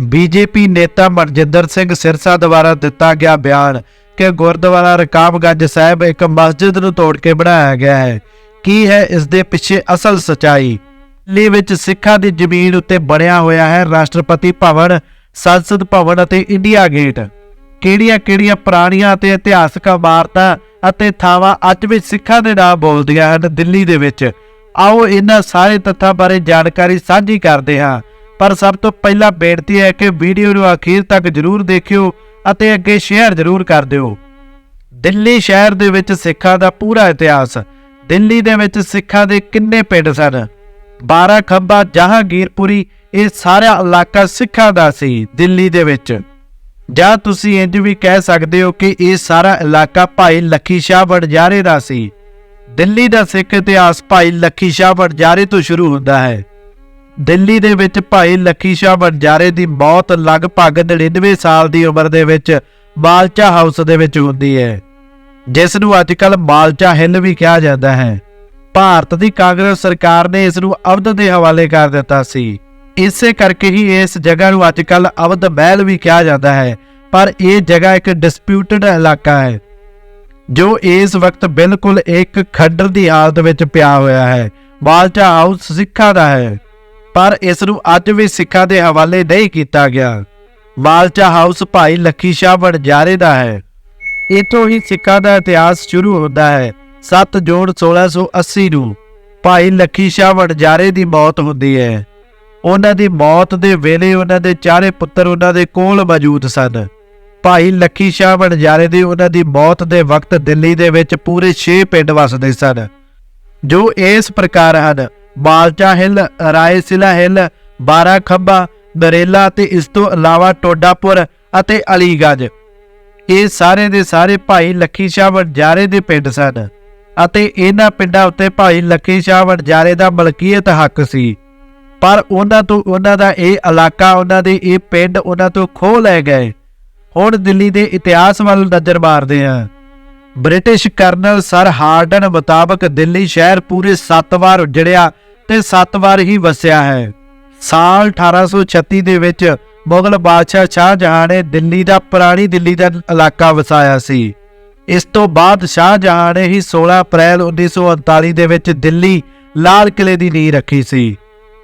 BJP ਨੇਤਾ ਮਨਜਿੰਦਰ ਸਿੰਘ ਸਿਰਸਾ ਦੁਆਰਾ ਦਿੱਤਾ ਗਿਆ ਬਿਆਨ ਕਿ ਗੁਰਦੁਆਰਾ ਰਕਾਬਗੰਜ ਸਾਹਿਬ ਇੱਕ ਮਸਜਿਦ ਨੂੰ ਤੋੜ ਕੇ ਬਣਾਇਆ ਗਿਆ ਹੈ। ਕੀ ਹੈ ਇਸ ਦੇ ਪਿੱਛੇ ਅਸਲ ਸਚਾਈ? ਦਿੱਲੀ ਵਿੱਚ ਸਿੱਖਾਂ ਦੀ ਜ਼ਮੀਨ ਉੱਤੇ ਬਣਿਆ ਹੋਇਆ ਹੈ ਰਾਸ਼ਟਰਪਤੀ ਭਵਨ, ਸੰਸਦ ਭਵਨ ਅਤੇ ਇੰਡੀਆ ਗੇਟ। ਕਿਹੜੀਆਂ-ਕਿਹੜੀਆਂ ਪੁਰਾਣੀਆਂ ਅਤੇ ਇਤਿਹਾਸਕ ਇਮਾਰਤਾਂ ਅਤੇ ਥਾਵਾਂ ਅੱਜ ਵੀ ਸਿੱਖਾਂ ਦੇ ਨਾਮ ਬੋਲਦੀਆਂ ਹਨ ਦਿੱਲੀ ਦੇ ਵਿੱਚ? ਆਓ ਇਹਨਾਂ ਸਾਰੇ ਤੱਥਾਂ ਬਾਰੇ ਜਾਣਕਾਰੀ ਸਾਂਝੀ ਕਰਦੇ ਹਾਂ। ਪਰ ਸਭ ਤੋਂ ਪਹਿਲਾਂ ਬੇਨਤੀ ਹੈ ਕਿ ਵੀਡੀਓ ਨੂੰ ਅਖੀਰ ਤੱਕ ਜ਼ਰੂਰ ਦੇਖਿਓ ਅਤੇ ਅੱਗੇ ਸ਼ੇਅਰ ਜ਼ਰੂਰ ਕਰ ਦਿਓ। ਦਿੱਲੀ ਸ਼ਹਿਰ ਦੇ ਵਿੱਚ ਸਿੱਖਾਂ ਦਾ ਪੂਰਾ ਇਤਿਹਾਸ। ਦਿੱਲੀ ਦੇ ਵਿੱਚ ਸਿੱਖਾਂ ਦੇ ਕਿੰਨੇ ਪਿੰਡ ਸਨ? 12 ਖੰਭਾ ਜਹਾਂਗੀਰਪੁਰੀ, ਇਹ ਸਾਰਾ ਇਲਾਕਾ ਸਿੱਖਾਂ ਦਾ ਸੀ, ਦਿੱਲੀ ਦੇ ਵਿੱਚ। ਜਾਂ ਤੁਸੀਂ ਇੰਜ ਵੀ ਕਹਿ ਸਕਦੇ ਹੋ ਕਿ ਇਹ ਸਾਰਾ ਇਲਾਕਾ ਭਾਈ ਲੱਖੀ ਸ਼ਾਹ ਵਡਜ਼ਾਰੇ ਦਾ ਸੀ। ਦਿੱਲੀ ਦਾ ਸਿੱਖ ਇਤਿਹਾਸ ਭਾਈ ਲੱਖੀ ਸ਼ਾਹ ਵਣਜਾਰੇ ਤੋਂ ਸ਼ੁਰੂ ਹੁੰਦਾ ਹੈ। ਦਿੱਲੀ ਦੇ ਵਿੱਚ ਭਾਈ ਲੱਖੀ ਸ਼ਾਹ ਵਣਜਾਰੇ ਦੀ ਮੌਤ ਲਗਭਗ 99 ਸਾਲ ਦੀ ਉਮਰ ਦੇ ਵਿੱਚ ਮਾਲਚਾ ਹਾਊਸ ਦੇ ਵਿੱਚ ਹੁੰਦੀ ਹੈ, ਜਿਸ ਨੂੰ ਅੱਜਕੱਲ ਮਾਲਚਾ ਹਿੱਲ ਵੀ ਕਿਹਾ ਜਾਂਦਾ ਹੈ। ਭਾਰਤ ਦੀ ਕਾਂਗਰਸ ਸਰਕਾਰ ਨੇ ਇਸ ਨੂੰ ਅਵਧ ਦੇ ਹਵਾਲੇ ਕਰ ਦਿੱਤਾ ਸੀ। ਇਸੇ ਕਰਕੇ ਹੀ ਇਸ ਜਗ੍ਹਾ ਨੂੰ ਅੱਜਕੱਲ ਅਵਧ ਮਹਿਲ ਵੀ ਕਿਹਾ ਜਾਂਦਾ ਹੈ, ਪਰ ਇਹ ਜਗ੍ਹਾ ਇੱਕ ਡਿਸਪਿਊਟਡ ਇਲਾਕਾ ਹੈ, ਜੋ ਇਸ ਵਕਤ ਬਿਲਕੁਲ ਇੱਕ ਖੱਡਰ ਦੀ ਹਾਲਤ ਵਿੱਚ ਪਿਆ ਹੋਇਆ ਹੈ। ਬਾਲਚਾ ਹਾਊਸ ਸਿੱਖਾਂ ਦਾ ਹੈ। ਪਰ ਇਸ ਨੂੰ ਅੱਜ ਵੀ ਸਿੱਖਾਂ ਦੇ ਹਵਾਲੇ ਨਹੀਂ ਕੀਤਾ ਗਿਆ। ਮਾਲਚਾ ਹਾਊਸ ਭਾਈ ਲੱਖੀ ਸ਼ਾਹ ਵਣਜਾਰੇ ਦਾ ਹੈ। ਇਥੋਂ ਹੀ ਸਿੱਖਾਂ ਦਾ ਇਤਿਹਾਸ ਸ਼ੁਰੂ ਹੁੰਦਾ ਹੈ 7 ਜੂਨ 1680 ਨੂੰ। ਭਾਈ ਲੱਖੀ ਸ਼ਾਹ ਵਣਜਾਰੇ ਦੀ ਮੌਤ ਹੁੰਦੀ ਹੈ। ਉਹਨਾਂ ਦੀ ਮੌਤ ਦੇ ਵੇਲੇ ਉਹਨਾਂ ਦੇ ਚਾਰੇ ਪੁੱਤਰ ਉਹਨਾਂ ਦੇ ਕੋਲ ਮੌਜੂਦ ਸਨ। ਭਾਈ ਲੱਖੀ ਸ਼ਾਹ ਵਣਜਾਰੇ ਦੀ ਉਹਨਾਂ ਦੀ ਮੌਤ ਦੇ ਵਕਤ ਦਿੱਲੀ ਦੇ ਵਿੱਚ ਪੂਰੇ 6 ਪਿੰਡ ਵਸਦੇ ਸਨ, ਜੋ ਇਸ ਪ੍ਰਕਾਰ ਹਨ। ਬਾਲਚਾ ਹਿੱਲ, ਰਾਏਸਿਲਾ ਹਿੱਲ ਬਾਰਾ ਖੰਭਾ ਨਰੇਲਾ ਤੇ ਇਸ ਤੋਂ ਇਲਾਵਾ ਟੋਡਾਪੁਰ ਅਤੇ ਅਲੀਗੰਜ ਇਹ ਸਾਰੇ ਦੇ ਸਾਰੇ ਭਾਈ ਲੱਖੀ ਸ਼ਾਹ ਵਣਜਾਰੇ ਦੇ ਪਿੰਡ ਸਨ ਅਤੇ ਇਹਨਾਂ ਪਿੰਡਾਂ ਉੱਤੇ ਭਾਈ ਲੱਖੀ ਸ਼ਾਹ ਵਣਜਾਰੇ ਦਾ ਮਲਕੀਅਤ ਹੱਕ ਸੀ। ਪਰ ਉਹਨਾਂ ਤੋਂ ਉਹਨਾਂ ਦਾ ਇਹ ਇਲਾਕਾ, ਉਹਨਾਂ ਦੇ ਇਹ ਪਿੰਡ ਉਹਨਾਂ ਤੋਂ ਖੋਹ ਲੈ ਗਏ। ਹੁਣ ਦਿੱਲੀ ਦੇ ਇਤਿਹਾਸ ਵੱਲ ਨਜ਼ਰ ਮਾਰਦੇ ਹਾਂ। ਬ੍ਰਿਟਿਸ਼ ਕਰਨਲ ਸਰ ਹਾਰਡਨ ਮੁਤਾਬਕ ਦਿੱਲੀ ਸ਼ਹਿਰ ਪੂਰੇ 7 ਵਾਰ ਉਜੜਿਆ ਤੇ 7 ਵਾਰ ਹੀ ਵਸਿਆ ਹੈ। ਸਾਲ 1836 ਦੇ ਵਿੱਚ ਮੁਗਲ ਬਾਦਸ਼ਾਹ ਸ਼ਾਹਜਹਾਂ ਨੇ ਦਿੱਲੀ ਦਾ ਪੁਰਾਣੀ ਦਿੱਲੀ ਦਾ ਇਲਾਕਾ ਵਸਾਇਆ ਸੀ। ਇਸ ਤੋਂ ਬਾਅਦ ਸ਼ਾਹਜਹਾਂ ਨੇ ਹੀ 16 ਅਪ੍ਰੈਲ 1939 ਦੇ ਵਿੱਚ ਦਿੱਲੀ ਲਾਲ ਕਿਲੇ ਦੀ ਨੀਂਹ ਰੱਖੀ ਸੀ।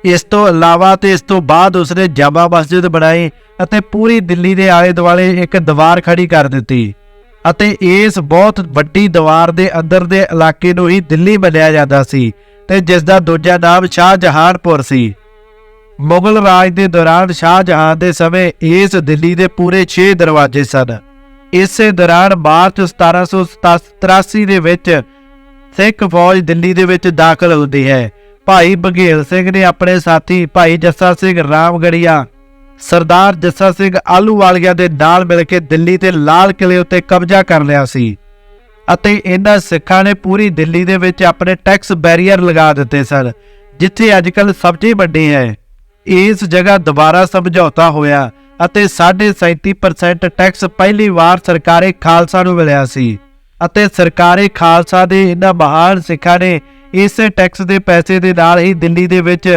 ਇਸ ਤੋਂ ਇਲਾਵਾ ਤੇ ਇਸ ਤੋਂ ਬਾਅਦ ਉਸਨੇ ਜਾਮਾ ਮਸਜਿਦ ਬਣਾਈ ਅਤੇ ਪੂਰੀ ਦਿੱਲੀ ਦੇ ਆਲੇ ਦੁਆਲੇ ਇੱਕ ਦੀਵਾਰ ਖੜੀ ਕਰ ਦਿੱਤੀ। ਅਤੇ ਇਸ ਬਹੁਤ ਵੱਡੀ ਦੀਵਾਰ ਦੇ ਅੰਦਰ ਦੇ ਇਲਾਕੇ ਨੂੰ ਹੀ ਦਿੱਲੀ ਮੰਨਿਆ ਜਾਂਦਾ ਸੀ ਤੇ ਜਿਸ ਦਾ ਦੂਜਾ ਨਾਮ ਸ਼ਾਹ ਜਹਾਨਪੁਰ ਸੀ। ਮੁਗਲ ਰਾਜ ਦੇ ਦੌਰਾਨ ਸ਼ਾਹ ਸ਼ਾਹਜਹਾਂ ਦੇ ਸਮੇਂ ਇਸ ਦਿੱਲੀ ਦੇ ਪੂਰੇ 6 ਦਰਵਾਜ਼ੇ ਸਨ। ਇਸੇ ਦੌਰਾਨ ਮਾਰਚ 1783 ਦੇ ਵਿੱਚ ਸਿੱਖ ਫੌਜ ਦਿੱਲੀ ਦੇ ਵਿੱਚ ਦਾਖਲ ਹੁੰਦੀ ਹੈ। ਭਾਈ ਬਘੇਲ ਸਿੰਘ ਨੇ ਆਪਣੇ ਸਾਥੀ ਭਾਈ ਜੱਸਾ ਸਿੰਘ ਰਾਮਗੜੀਆ ਸਰਦਾਰ ਜੱਸਾ ਸਿੰਘ ਆਲੂਵਾਲੀਆ ਦੇ ਨਾਲ ਮਿਲ ਕੇ ਦਿੱਲੀ ਤੇ ਲਾਲ ਕਿਲੇ ਉੱਤੇ ਕਬਜ਼ਾ ਕਰ ਲਿਆ ਸੀ ਅਤੇ ਇਹਨਾਂ ਸਿੱਖਾਂ ਨੇ ਪੂਰੀ ਦਿੱਲੀ ਦੇ ਵਿੱਚ ਆਪਣੇ ਟੈਕਸ ਬੈਰੀਅਰ ਲਗਾ ਦਿੱਤੇ ਸਨ, ਜਿੱਥੇ ਅੱਜਕੱਲ ਸਬਜ਼ੀ ਵੱਡੀ ਹੈ। ਇਸ ਜਗ੍ਹਾ ਦੁਬਾਰਾ ਸਮਝੌਤਾ ਹੋਇਆ ਅਤੇ 37% ਟੈਕਸ ਪਹਿਲੀ ਵਾਰ ਸਰਕਾਰੇ ਖਾਲਸਾ ਨੂੰ ਮਿਲਿਆ ਸੀ ਅਤੇ ਸਰਕਾਰੇ ਖਾਲਸਾ ਦੇ ਇਹਨਾਂ ਮਹਾਨ ਸਿੱਖਾਂ ਨੇ ਇਸੇ ਟੈਕਸ ਦੇ ਪੈਸੇ ਦੇ ਨਾਲ ਹੀ ਦਿੱਲੀ ਦੇ ਵਿੱਚ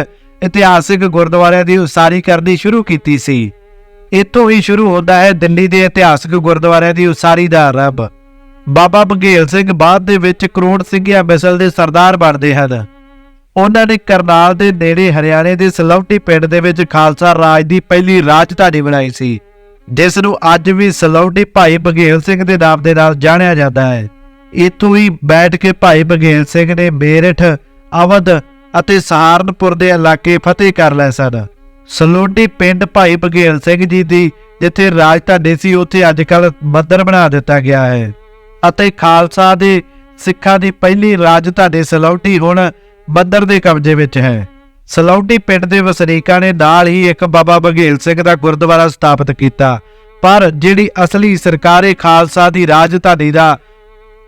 ਇਤਿਹਾਸਿਕ ਗੁਰਦੁਆਰਿਆਂ ਦੀ ਉਸਾਰੀ ਕਰਨੀ ਸ਼ੁਰੂ ਕੀਤੀ ਸੀ। ਇੱਥੋਂ ਹੀ ਸ਼ੁਰੂ ਹੁੰਦਾ ਹੈ ਦਿੱਲੀ ਦੇ ਇਤਿਹਾਸਿਕ ਗੁਰਦੁਆਰਿਆਂ ਦੀ ਉਸਾਰੀ ਦਾ ਆਰੰਭ। ਬਾਬਾ ਬਘੇਲ ਸਿੰਘ ਬਾਅਦ ਦੇ ਵਿੱਚ ਕਰੋੜ ਸਿੰਘਿਆ ਮਿਸਲ ਦੇ ਸਰਦਾਰ ਬਣਦੇ ਹਨ। ਉਹਨਾਂ ਨੇ ਕਰਨਾਲ ਦੇ ਨੇੜੇ ਹਰਿਆਣੇ ਦੇ ਸਲੌਟੀ ਪਿੰਡ ਦੇ ਵਿੱਚ ਖਾਲਸਾ ਰਾਜ ਦੀ ਪਹਿਲੀ ਰਾਜਧਾਨੀ ਬਣਾਈ ਸੀ, ਜਿਸ ਨੂੰ ਅੱਜ ਵੀ ਸਲੌਟੀ ਭਾਈ ਬਘੇਲ ਸਿੰਘ ਦੇ ਨਾਮ ਦੇ ਨਾਲ ਜਾਣਿਆ ਜਾਂਦਾ ਹੈ। ਇੱਥੋਂ ਹੀ ਬੈਠ ਕੇ ਭਾਈ ਬਘੇਲ ਸਿੰਘ ਨੇ ਮੇਰਠ, ਅਵਧ ਅਤੇ ਸਹਾਰਨਪੁਰ ਦੇ ਇਲਾਕੇ ਫਤਿਹ ਕਰ ਲਏ ਸਨ। ਸਲੋਡੀ ਪਿੰਡ ਭਾਈ ਬਘੇਲ ਸਿੰਘ ਜੀ ਦੀ ਜਿੱਥੇ ਰਾਜਧਾਨੀ ਸੀ, ਉੱਥੇ ਅੱਜਕੱਲ ਮੰਦਰ ਬਣਾ ਦਿੱਤਾ ਗਿਆ ਹੈ ਅਤੇ ਖਾਲਸਾ ਦੇ ਸਿੱਖਾਂ ਦੀ ਪਹਿਲੀ ਰਾਜਧਾਨੀ ਸਲੌਟੀ ਹੁਣ ਬੰਦਰ ਦੇ ਕਬਜ਼ੇ ਵਿੱਚ ਹੈ। ਸਲੌਟੀ ਪਿੰਡ ਦੇ ਵਸਨੀਕਾਂ ਨੇ ਨਾਲ ਹੀ ਇੱਕ ਬਾਬਾ ਬਘੇਲ ਸਿੰਘ ਦਾ ਗੁਰਦੁਆਰਾ ਸਥਾਪਿਤ ਕੀਤਾ, ਪਰ ਜਿਹੜੀ ਅਸਲੀ ਸਰਕਾਰੇ ਖਾਲਸਾ ਦੀ ਰਾਜਧਾਨੀ ਦਾ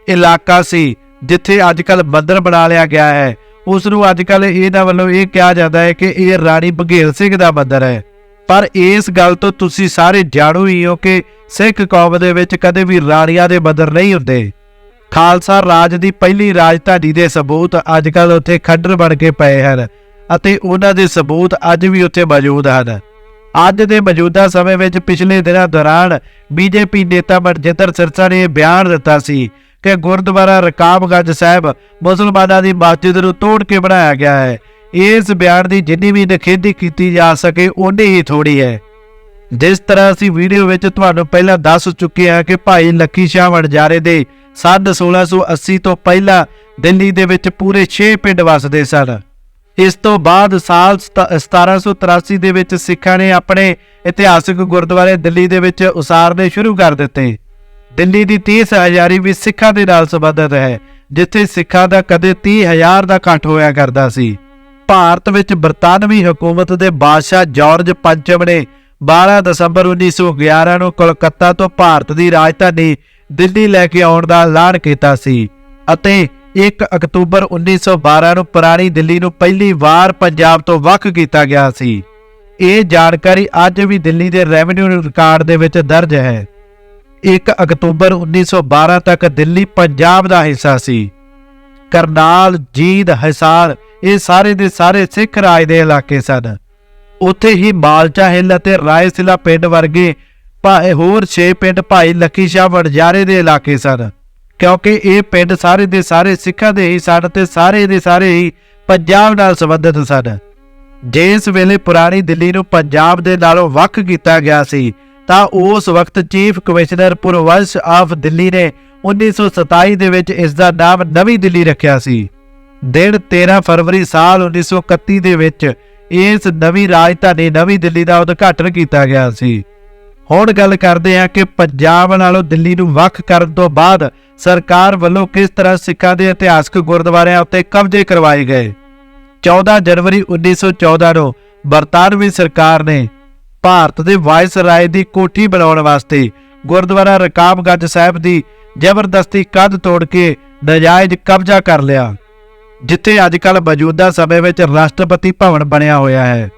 ਇਲਾਕਾ ਸੀ, ਜਿੱਥੇ ਅੱਜਕੱਲ ਮੰਦਰ ਬਣਾ ਲਿਆ ਗਿਆ ਹੈ ਉਸ ਨੂੰ ਅੱਜਕੱਲ ਇਹਨਾਂ ਵੱਲੋਂ ਇਹ ਕਿਹਾ ਜਾਂਦਾ ਹੈ ਕਿ ਇਹ ਰਾਣੀ ਬਘੇਲ ਸਿੰਘ ਦਾ ਮੰਦਰ ਹੈ। ਪਰ ਇਸ ਗੱਲ ਤੋਂ ਤੁਸੀਂ ਸਾਰੇ ਜਾਣੂ ਹੀ ਹੋ ਕਿ ਸਿੱਖ ਕੌਮ ਦੇ ਵਿੱਚ ਕਦੇ ਵੀ ਰਾਣੀਆਂ ਦੇ ਮੰਦਰ ਨਹੀਂ ਹੁੰਦੇ। ਖਾਲਸਾ ਰਾਜ ਦੀ ਪਹਿਲੀ ਰਾਜਧਾਨੀ ਦੇ ਸਬੂਤ ਅੱਜ ਅੱਜਕੱਲ ਉੱਥੇ ਖੱਡਰ ਬਣ ਕੇ ਪਏ ਹਨ ਅਤੇ ਉਹਨਾਂ ਦੇ ਸਬੂਤ ਅੱਜ ਵੀ ਉੱਥੇ ਮੌਜੂਦ ਹਨ। ਅੱਜ ਦੇ ਮੌਜੂਦਾ ਸਮੇਂ ਵਿੱਚ ਪਿਛਲੇ ਦਿਨਾਂ ਦੌਰਾਨ ਬੀਜੇਪੀ ਨੇਤਾ ਮਨਜਿੰਦਰ ਸਿਰਸਾ ਨੇ ਇਹ ਬਿਆਨ ਦਿੱਤਾ ਸੀ ਕਿ ਗੁਰਦੁਆਰਾ ਰਕਾਬਗੰਜ ਸਾਹਿਬ ਮੁਸਲਮਾਨਾਂ ਦੀ ਮਸਜਿਦ ਨੂੰ ਤੋੜ ਕੇ ਬਣਾਇਆ ਗਿਆ ਹੈ। ਇਸ ਬਿਆਨ ਦੀ ਜਿੰਨੀ ਵੀ ਨਿਖੇਧੀ ਕੀਤੀ ਜਾ ਸਕੇ, ਓਨੀ ਹੀ ਥੋੜੀ ਹੈ। ਜਿਸ ਤਰ੍ਹਾਂ ਅਸੀਂ ਵੀਡੀਓ ਵਿੱਚ ਤੁਹਾਨੂੰ ਪਹਿਲਾਂ ਦੱਸ ਚੁੱਕੇ ਹਾਂ ਕਿ ਭਾਈ ਲੱਕੀ ਸ਼ਾਹ ਵਣਜਾਰੇ ਦੇ ਸੰਨ 1680 ਤੋਂ ਪਹਿਲਾਂ ਦਿੱਲੀ ਦੇ ਵਿੱਚ ਪੂਰੇ 6 ਪਿੰਡ ਵਸਦੇ ਸਨ। ਇਸ ਤੋਂ ਬਾਅਦ ਸਾਲ ਸਤ- 1783 ਦੇ ਵਿੱਚ ਸਿੱਖਾਂ ਨੇ ਆਪਣੇ ਇਤਿਹਾਸਕ ਗੁਰਦੁਆਰੇ ਦਿੱਲੀ ਦੇ ਵਿੱਚ ਉਸਾਰਨੇ ਸ਼ੁਰੂ ਕਰ ਦਿੱਤੇ। ਦਿੱਲੀ ਦੀ 30 ਹਜ਼ਾਰੀ ਵੀ ਸਿੱਖਾਂ ਦੇ ਨਾਲ ਸੰਬੰਧਿਤ ਹੈ, ਜਿੱਥੇ ਸਿੱਖਾਂ ਦਾ ਕਦੇ 30 ਹਜ਼ਾਰ ਦਾ ਇਕੱਠ ਹੋਇਆ ਕਰਦਾ ਸੀ। ਭਾਰਤ ਵਿੱਚ ਬਰਤਾਨਵੀ ਹਕੂਮਤ ਦੇ ਬਾਦਸ਼ਾਹ ਜਾਰਜ ਪੰਚਮ ਨੇ 12 ਦਸੰਬਰ 1911 ਨੂੰ ਕੋਲਕਾਤਾ ਤੋਂ ਭਾਰਤ ਦੀ ਰਾਜਧਾਨੀ ਦਿੱਲੀ ਲੈ ਕੇ ਆਉਣ ਦਾ ਐਲਾਨ ਕੀਤਾ ਸੀ ਅਤੇ 1 ਅਕਤੂਬਰ 1912 ਨੂੰ ਪੁਰਾਣੀ ਦਿੱਲੀ ਨੂੰ ਪਹਿਲੀ ਵਾਰ ਪੰਜਾਬ ਤੋਂ ਵੱਖ ਕੀਤਾ ਗਿਆ ਸੀ। ਇਹ ਜਾਣਕਾਰੀ ਅੱਜ ਵੀ ਦਿੱਲੀ ਦੇ ਰੈਵਨਿਊ ਰਿਕਾਰਡ ਦੇ ਵਿੱਚ ਦਰਜ ਹੈ। 1 ਅਕਤੂਬਰ 1912 ਤੱਕ ਦਿੱਲੀ, ਪੰਜਾਬ ਦਾ ਹਿੱਸਾ ਸੀ। ਕਰਨਾਲ, ਜੀਂਦ, ਹਿਸਾਰ ਇਹ ਸਾਰੇ ਦੇ ਸਾਰੇ ਸਿੱਖ ਰਾਜ ਦੇ ਇਲਾਕੇ ਸਨ। ਉੱਥੇ ਹੀ ਮਾਲਚਾ ਹਿੱਲ ਅਤੇ ਰਾਏਸਿਲਾ ਪਿੰਡ ਵਰਗੇ ਭਾਏ ਹੋਰ 6 ਪਿੰਡ ਭਾਈ ਲੱਕੀ ਸ਼ਾਹ ਵੜਜ਼ਾਰੇ ਦੇ ਇਲਾਕੇ ਸਨ। ਕਿਉਂਕਿ ਇਹ ਪਿੰਡ ਸਾਰੇ ਦੇ ਸਾਰੇ ਸਿੱਖਾਂ ਦੇ ਹੀ ਸਨ ਤੇ ਸਾਰੇ ਦੇ ਸਾਰੇ ਹੀ ਪੰਜਾਬ ਨਾਲ ਸੰਬੰਧਿਤ ਸਨ। ਜਿਸ ਵੇਲੇ ਪੁਰਾਣੀ ਦਿੱਲੀ ਨੂੰ ਪੰਜਾਬ ਦੇ ਨਾਲੋਂ ਵੱਖ ਕੀਤਾ ਗਿਆ ਸੀ ਤਾਂ ਉਸ ਵਕਤ ਚੀਫ ਕਮਿਸ਼ਨਰ ਪੁਰਵੰਸ਼ ਆਫ ਦਿੱਲੀ ਨੇ 1927 ਦੇ ਵਿੱਚ ਇਸ ਦਾ ਨਾਮ ਨਵੀਂ ਦਿੱਲੀ ਰੱਖਿਆ ਸੀ। ਦਿਨ 13 ਫਰਵਰੀ ਸਾਲ 1931 ਦੇ ਵਿੱਚ ਇਸ ਨਵੀਂ ਰਾਜਧਾਨੀ ਨਵੀਂ ਦਿੱਲੀ ਦਾ ਉਦਘਾਟਨ ਕੀਤਾ ਗਿਆ ਸੀ। ਹੁਣ ਗੱਲ ਕਰਦੇ ਹਾਂ ਕਿ ਪੰਜਾਬ ਨਾਲੋਂ ਦਿੱਲੀ ਨੂੰ ਵੱਖ ਕਰਨ ਤੋਂ ਬਾਅਦ ਸਰਕਾਰ ਵੱਲੋਂ ਕਿਸ ਤਰ੍ਹਾਂ ਸਿੱਖਾਂ ਦੇ ਇਤਿਹਾਸਕ ਗੁਰਦੁਆਰਿਆਂ ਉੱਤੇ ਕਬਜ਼ੇ ਕਰਵਾਏ ਗਏ। 14 ਜਨਵਰੀ 1914 ਨੂੰ ਬਰਤਾਨਵੀ ਸਰਕਾਰ ਨੇ ਭਾਰਤ ਦੇ ਵਾਇਸ ਰਾਏ ਦੀ ਕੋਠੀ ਬਣਾਉਣ ਵਾਸਤੇ ਗੁਰਦੁਆਰਾ ਰਕਾਬਗੰਜ ਸਾਹਿਬ ਦੀ ਜ਼ਬਰਦਸਤੀ ਕੰਧ ਤੋੜ ਕੇ ਨਜਾਇਜ਼ ਕਬਜ਼ਾ ਕਰ ਲਿਆ, ਜਿੱਥੇ ਅੱਜਕੱਲ ਮੌਜੂਦਾ ਸਮੇਂ ਵਿੱਚ ਰਾਸ਼ਟਰਪਤੀ ਭਵਨ ਬਣਿਆ ਹੋਇਆ ਹੈ।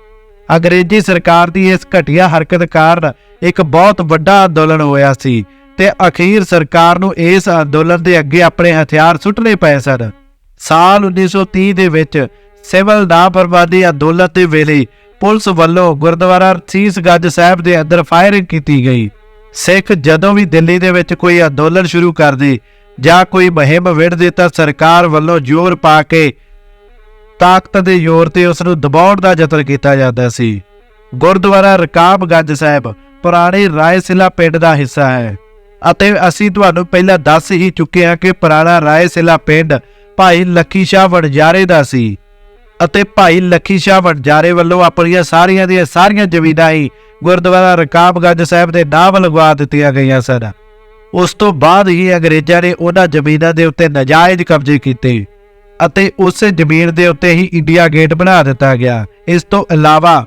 ਅੰਗਰੇਜ਼ੀ ਸਰਕਾਰ ਦੀ ਇਸ ਘਟੀਆ ਹਰਕਤ ਕਾਰਨ ਇੱਕ ਬਹੁਤ ਵੱਡਾ ਅੰਦੋਲਨ ਹੋਇਆ ਸੀ ਤੇ ਅਖੀਰ ਸਰਕਾਰ ਨੂੰ ਇਸ ਅੰਦੋਲਨ ਦੇ ਅੱਗੇ ਆਪਣੇ ਹਥਿਆਰ ਸੁੱਟਣੇ ਪਏ ਸਨ। ਸਾਲ 1930 ਦੇ ਵਿੱਚ ਸਿਵਲ ਨਾਪਰਵਾਦੀ ਅੰਦੋਲਨ ਦੇ ਵੇਲੇ ਪੁਲਿਸ ਵੱਲੋਂ ਗੁਰਦੁਆਰਾ ਸੀਸਗੰਜ ਸਾਹਿਬ ਦੇ ਅੰਦਰ ਫਾਇਰਿੰਗ ਕੀਤੀ ਗਈ। ਸਿੱਖ ਜਦੋਂ ਵੀ ਦਿੱਲੀ ਦੇ ਵਿੱਚ ਕੋਈ ਅੰਦੋਲਨ ਸ਼ੁਰੂ ਕਰਦੇ ਜਾਂ ਕੋਈ ਮੁਹਿੰਮ ਵਿੱਢਦੇ ਤਾਂ ਸਰਕਾਰ ਵੱਲੋਂ ਜ਼ੋਰ ਪਾ ਕੇ ਤਾਕਤ ਦੇ ਜ਼ੋਰ ਤੇ ਉਸ ਨੂੰ ਦਬਾਉਣ ਦਾ ਯਤਨ ਕੀਤਾ ਜਾਂਦਾ ਸੀ। ਗੁਰਦੁਆਰਾ ਰਕਾਬਗੰਜ ਸਾਹਿਬ ਪੁਰਾਣੇ ਰਾਏਸਿਲਾ ਪਿੰਡ ਦਾ ਹਿੱਸਾ ਹੈ ਅਤੇ ਅਸੀਂ ਤੁਹਾਨੂੰ ਪਹਿਲਾਂ ਦੱਸ ਹੀ ਚੁੱਕੇ ਹਾਂ ਕਿ ਪੁਰਾਣਾ ਰਾਏਸਿਲਾ ਪਿੰਡ ਭਾਈ ਲੱਖੀ ਸ਼ਾਹ ਵਣਜਾਰੇ ਦਾ ਸੀ। ਅਤੇ ਭਾਈ ਲੱਖੀ ਸ਼ਾਹ ਵਣਜਾਰੇ ਵੱਲੋਂ ਆਪਣੀਆਂ ਸਾਰੀਆਂ ਦੀਆਂ ਸਾਰੀਆਂ ਜ਼ਮੀਨਾਂ ਹੀ ਗੁਰਦੁਆਰਾ ਰਕਾਬਗੰਜ ਸਾਹਿਬ ਦੇ ਨਾਮ ਲਗਵਾ ਦਿੱਤੀਆਂ ਗਈਆਂ ਸਨ। ਉਸ ਤੋਂ ਬਾਅਦ ਹੀ ਅੰਗਰੇਜ਼ਾਂ ਨੇ ਉਹਨਾਂ ਜ਼ਮੀਨਾਂ ਦੇ ਉੱਤੇ ਨਜਾਇਜ਼ ਕਬਜ਼ੇ ਕੀਤੇ ਅਤੇ ਉਸੇ ਜ਼ਮੀਨ ਦੇ ਉੱਤੇ ਹੀ ਇੰਡੀਆ ਗੇਟ ਬਣਾ ਦਿੱਤਾ ਗਿਆ। ਇਸ ਤੋਂ ਇਲਾਵਾ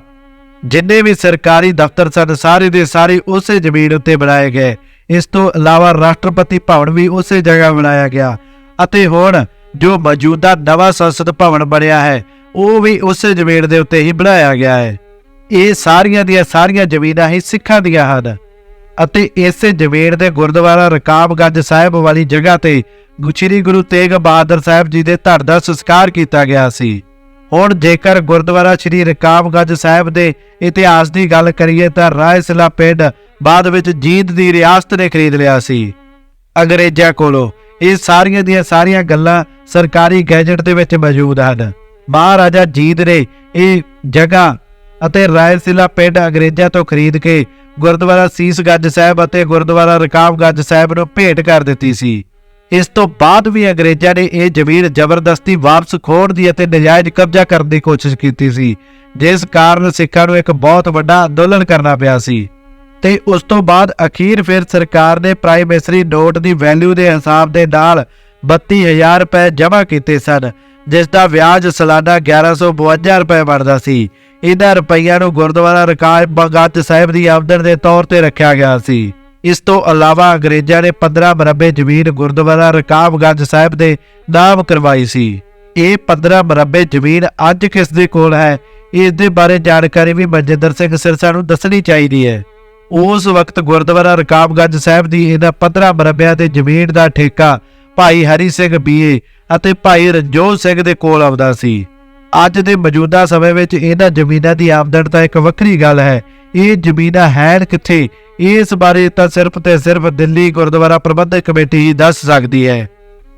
ਜਿੰਨੇ ਵੀ ਸਰਕਾਰੀ ਦਫ਼ਤਰ ਸਨ, ਸਾਰੇ ਦੇ ਸਾਰੇ ਉਸੇ ਜ਼ਮੀਨ ਉੱਤੇ ਬਣਾਏ ਗਏ। ਇਸ ਤੋਂ ਇਲਾਵਾ ਰਾਸ਼ਟਰਪਤੀ ਭਵਨ ਵੀ ਉਸੇ ਜਗ੍ਹਾ ਬਣਾਇਆ ਗਿਆ ਅਤੇ ਹੁਣ ਜੋ ਮੌਜੂਦਾ ਨਵਾਂ ਸੰਸਦ ਭਵਨ ਬਣਿਆ ਹੈ, ਉਹ ਵੀ ਉਸੇ ਜ਼ਮੀਨ ਦੇ ਉੱਤੇ ਹੀ ਬਣਾਇਆ ਗਿਆ ਹੈ। ਇਹ ਸਾਰੀਆਂ ਦੀਆਂ ਸਾਰੀਆਂ ਜ਼ਮੀਨਾਂ ਹੀ ਸਿੱਖਾਂ ਦੀਆਂ ਹਨ ਅਤੇ ਇਸੇ ਜ਼ਮੀਨ ਦੇ ਗੁਰਦੁਆਰਾ ਰਕਾਬਗੰਜ ਸਾਹਿਬ ਵਾਲੀ ਜਗ੍ਹਾ ਤੇ ਗੁਚਰੀ ਗੁਰੂ ਤੇਗ ਬਹਾਦਰ ਸਾਹਿਬ ਜੀ ਦੇ ਧੜ ਦਾ ਸੰਸਕਾਰ ਕੀਤਾ ਗਿਆ ਸੀ। ਹੁਣ ਜੇਕਰ ਗੁਰਦੁਆਰਾ ਸ੍ਰੀ ਰਕਾਬਗੰਜ ਸਾਹਿਬ ਦੇ ਇਤਿਹਾਸ ਦੀ ਗੱਲ ਕਰੀਏ ਤਾਂ ਰਾਇਸਲਾ ਪਿੰਡ ਬਾਅਦ ਵਿੱਚ ਜੀਂਦ ਦੀ ਰਿਆਸਤ ਨੇ ਖਰੀਦ ਲਿਆ ਸੀ। ਅੰਗਰੇਜ਼ਾਂ ਕੋਲੋਂ ਇਹ ਸਾਰੀਆਂ ਦੀਆਂ ਸਾਰੀਆਂ ਗੱਲਾਂ ਸਰਕਾਰੀ ਗੈਜਟ ਦੇ ਵਿੱਚ ਮੌਜੂਦ ਹਨ। ਮਹਾਰਾਜਾ ਜੀਤ ਨੇ ਇਹ ਜਗ੍ਹਾ ਅਤੇ ਰਾਇਲਸੀਲਾ ਪਿੰਡ ਅੰਗਰੇਜ਼ਾਂ ਤੋਂ ਖਰੀਦ ਕੇ ਗੁਰਦੁਆਰਾ ਸੀਸਗੰਜ ਸਾਹਿਬ ਅਤੇ ਗੁਰਦੁਆਰਾ ਰਕਾਬਗੰਜ ਸਾਹਿਬ ਨੂੰ ਭੇਟ ਕਰ ਦਿੱਤੀ ਸੀ। ਇਸ ਤੋਂ ਬਾਅਦ ਵੀ ਅੰਗਰੇਜ਼ਾਂ ਨੇ ਇਹ ਜ਼ਮੀਨ ਜ਼ਬਰਦਸਤੀ ਵਾਪਸ ਖੋਣ ਦੀ ਅਤੇ ਨਜਾਇਜ਼ ਕਬਜ਼ਾ ਕਰਨ ਦੀ ਕੋਸ਼ਿਸ਼ ਕੀਤੀ ਸੀ, ਜਿਸ ਕਾਰਨ ਸਿੱਖਾਂ ਨੂੰ ਇੱਕ ਬਹੁਤ ਵੱਡਾ ਅੰਦੋਲਨ ਕਰਨਾ ਪਿਆ ਸੀ। ਤੇ ਉਸ ਤੋਂ ਬਾਅਦ ਅਖੀਰ ਫਿਰ ਸਰਕਾਰ ਨੇ ਪ੍ਰਾਈਮੇਸਰੀ ਨੋਟ ਦੀ ਵੈਲਿਊ ਦੇ ਹਿਸਾਬ ਦੇ ਨਾਲ 32000 ਰੁਪਏ ਜਮ੍ਹਾਂ ਕੀਤੇ ਸਨ ਜਿਸ ਦਾ ਵਿਆਜ ਸਾਲਾਨਾ 1152 ਰੁਪਏ ਬਣਦਾ ਸੀ। ਇਹਨਾਂ ਰੁਪਈਆਂ ਨੂੰ ਗੁਰਦੁਆਰਾ ਰਕਾਬਗੰਜ ਸਾਹਿਬ ਦੀ ਆਮਦਨ ਦੇ ਤੌਰ ਤੇ ਰੱਖਿਆ ਗਿਆ ਸੀ। ਇਸ ਤੋਂ ਇਲਾਵਾ ਅੰਗਰੇਜ਼ਾਂ ਨੇ 15 ਮਰਬੇ ਜ਼ਮੀਨ ਗੁਰਦੁਆਰਾ ਰਕਾਬਗੰਜ ਸਾਹਿਬ ਦੇ ਨਾਮ ਕਰਵਾਈ ਸੀ। ਇਹ 15 ਮਰਬੇ ਜ਼ਮੀਨ ਅੱਜ ਕਿਸ ਦੇ ਕੋਲ ਹੈ? ਇਸ ਦੇ ਬਾਰੇ ਜਾਣਕਾਰੀ ਵੀ ਮਨਜਿੰਦਰ ਸਿੰਘ ਸਿਰਸਾ ਨੂੰ ਦੱਸਣੀ ਚਾਹੀਦੀ ਹੈ। ਉਸ ਵਕਤ ਗੁਰਦੁਆਰਾ ਰਕਾਬਗੰਜ ਸਾਹਿਬ ਦੀ ਇਹਨਾਂ 15 ਮਰਬਿਆਂ ਤੇ ਜ਼ਮੀਨ ਦਾ ਠੇਕਾ ਭਾਈ ਹਰੀ ਸਿੰਘ ਬੀਏ ਅਤੇ ਭਾਈ ਰਣਜੋਤ ਸਿੰਘ ਦੇ ਕੋਲ ਆਉਂਦਾ ਸੀ। ਅੱਜ ਦੇ ਮੌਜੂਦਾ ਸਮੇਂ ਵਿੱਚ ਇਹਨਾਂ ਜ਼ਮੀਨਾਂ ਦੀ ਆਮਦਨ ਤਾਂ ਇੱਕ ਵੱਖਰੀ ਗੱਲ ਹੈ। ਇਹ ਜ਼ਮੀਨਾਂ ਹੈ ਕਿੱਥੇ? ਇਸ ਬਾਰੇ ਤਾਂ ਸਿਰਫ ਤੇ ਸਿਰਫ ਦਿੱਲੀ ਗੁਰਦੁਆਰਾ ਪ੍ਰਬੰਧਕ ਕਮੇਟੀ ਹੀ ਦੱਸ ਸਕਦੀ ਹੈ।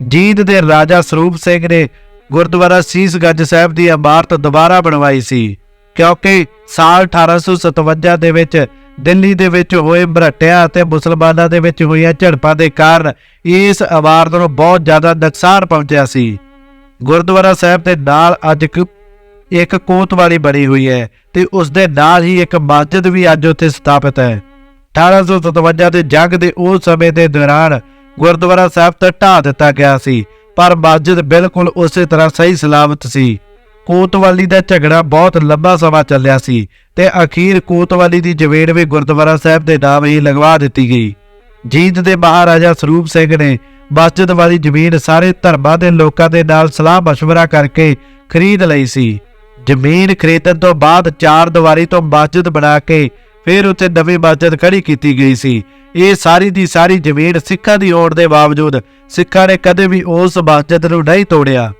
ਜੀਂਦ ਦੇ ਰਾਜਾ ਸਰੂਪ ਸਿੰਘ ਨੇ ਗੁਰਦੁਆਰਾ ਸੀਸਗੰਜ ਸਾਹਿਬ ਦੀ ਇਮਾਰਤ ਦੁਬਾਰਾ ਬਣਵਾਈ ਸੀ। ਕਿਉਂਕਿ ਸਾਲ 1857 ਦੇ ਵਿੱਚ ਦਿੱਲੀ ਦੇ ਵਿੱਚ ਹੋਏ ਭਰਟਿਆਂ ਅਤੇ ਮੁਸਲਮਾਨਾਂ ਦੇ ਵਿੱਚ ਹੋਈਆਂ ਝੜਪਾਂ ਦੇ ਕਾਰਨ ਇਸ ਇਮਾਰਤ ਨੂੰ ਬਹੁਤ ਜ਼ਿਆਦਾ ਨੁਕਸਾਨ ਪਹੁੰਚਿਆ ਸੀ। ਗੁਰਦੁਆਰਾ ਸਾਹਿਬ ਦੇ ਨਾਲ ਅੱਜ ਇੱਕ ਇੱਕ ਕੋਤਵਾਲੀ ਬਣੀ ਹੋਈ ਹੈ ਤੇ ਉਸ ਦੇ ਨਾਲ ਹੀ ਇੱਕ ਮਸਜਿਦ ਵੀ ਅੱਜ ਉੱਥੇ ਸਥਾਪਿਤ ਹੈ। 1857 ਦੇ ਜੰਗ ਦੇ ਉਸ ਸਮੇਂ ਦੇ ਦੌਰਾਨ ਗੁਰਦੁਆਰਾ ਸਾਹਿਬ ਤਾਂ ਢਾਹ ਦਿੱਤਾ ਗਿਆ ਸੀ, ਪਰ ਮਸਜਿਦ ਬਿਲਕੁਲ ਉਸੇ ਤਰ੍ਹਾਂ ਸਹੀ ਸਲਾਮਤ ਸੀ। ਕੋਤਵਾਲੀ ਦਾ ਝਗੜਾ ਬਹੁਤ ਲੰਬਾ ਸਮਾਂ ਚੱਲਿਆ ਸੀ ਤੇ ਅਖੀਰ ਕੋਤਵਾਲੀ ਦੀ ਜਵੇੜ ਵੀ ਗੁਰਦੁਆਰਾ ਸਾਹਿਬ ਦੇ ਨਾਮ ਹੀ ਲਗਵਾ ਦਿੱਤੀ ਗਈ ਜੀਂਦ ਦੇ ਮਹਾਰਾਜਾ ਸਰੂਪ ਸਿੰਘ ਨੇ ਮਸਜਿਦ ਵਾਲੀ ਜ਼ਮੀਨ ਸਾਰੇ ਧਰਮਾਂ ਦੇ ਲੋਕਾਂ ਦੇ ਨਾਲ ਸਲਾਹ مشورہ ਕਰਕੇ ਖਰੀਦ ਲਈ ਸੀ ਜ਼ਮੀਨ ਖਰੀਦਣ ਤੋਂ ਬਾਅਦ ਚਾਰ ਦੀਵਾਰੀ ਤੋਂ ਮਸਜਿਦ ਬਣਾ ਕੇ ਫਿਰ ਉੱਤੇ ਨਵੀਂ ਮਸਜਿਦ ਖੜੀ ਕੀਤੀ ਗਈ ਸੀ ਇਹ ਸਾਰੀ ਦੀ ਸਾਰੀ ਜ਼ਮੀਨ ਸਿੱਖਾਂ ਦੀ ਹੋਣ ਦੇ ਬਾਵਜੂਦ ਸਿੱਖਾਂ ਨੇ ਕਦੇ ਵੀ ਉਸ ਮਸਜਿਦ ਨੂੰ ਨਹੀਂ ਤੋੜਿਆ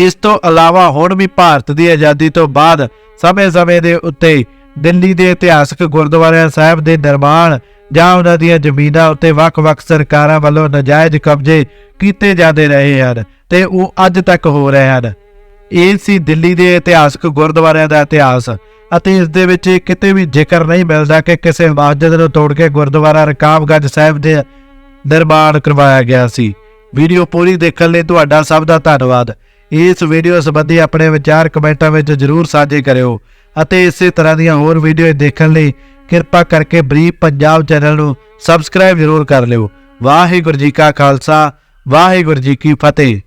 ਇਸ ਤੋਂ ਇਲਾਵਾ ਹੁਣ ਵੀ ਭਾਰਤ ਦੀ ਆਜ਼ਾਦੀ ਤੋਂ ਬਾਅਦ ਸਮੇਂ-ਸਮੇਂ ਦੇ ਉੱਤੇ ਦਿੱਲੀ ਦੇ ਇਤਿਹਾਸਕ ਗੁਰਦੁਆਰਿਆਂ ਸਾਹਿਬ ਦੇ ਨਿਰਮਾਣ ਜਾਂ ਉਹਨਾਂ ਦੀਆਂ ਜ਼ਮੀਨਾਂ ਉੱਤੇ ਵੱਖ-ਵੱਖ ਸਰਕਾਰਾਂ ਵੱਲੋਂ ਨਜਾਇਜ਼ ਕਬਜ਼ੇ ਕੀਤੇ ਜਾਂਦੇ ਰਹੇ ਹਨ ਤੇ ਉਹ ਅੱਜ ਤੱਕ ਹੋ ਰਹੇ ਹਨ। ਇਹ ਸੀ ਦਿੱਲੀ ਦੇ ਇਤਿਹਾਸਕ ਗੁਰਦੁਆਰਿਆਂ ਦਾ ਇਤਿਹਾਸ ਅਤੇ ਇਸ ਦੇ ਵਿੱਚ ਕਿਤੇ ਵੀ ਜ਼ਿਕਰ ਨਹੀਂ ਮਿਲਦਾ ਕਿ ਕਿਸੇ ਮਸਜਿਦ ਨੂੰ ਤੋੜ ਕੇ ਗੁਰਦੁਆਰਾ ਰਕਾਬਗੰਜ ਸਾਹਿਬ ਦੇ ਨਿਰਮਾਣ ਕਰਵਾਇਆ ਗਿਆ ਸੀ। ਵੀਡੀਓ ਪੂਰੀ ਦੇਖਣ ਲਈ ਤੁਹਾਡਾ ਸਭ ਦਾ ਧੰਨਵਾਦ। ਇਸ ਵੀਡੀਓ ਸੰਬੰਧੀ ਆਪਣੇ ਵਿਚਾਰ ਕਮੈਂਟਾਂ ਵਿੱਚ ਜਰੂਰ ਸਾਂਝੇ ਕਰਿਓ ਅਤੇ ਇਸੇ ਤਰ੍ਹਾਂ ਦੀਆਂ ਹੋਰ ਵੀਡੀਓ ਦੇਖਣ ਲਈ ਕਿਰਪਾ ਕਰਕੇ ਬਰੀਫ ਪੰਜਾਬ ਚੈਨਲ ਨੂੰ ਸਬਸਕ੍ਰਾਈਬ ਜਰੂਰ ਕਰ ਲਿਓ। ਵਾਹਿਗੁਰੂ ਜੀ ਕਾ ਖਾਲਸਾ, ਵਾਹਿਗੁਰੂ ਜੀ ਕੀ ਫਤਿਹ।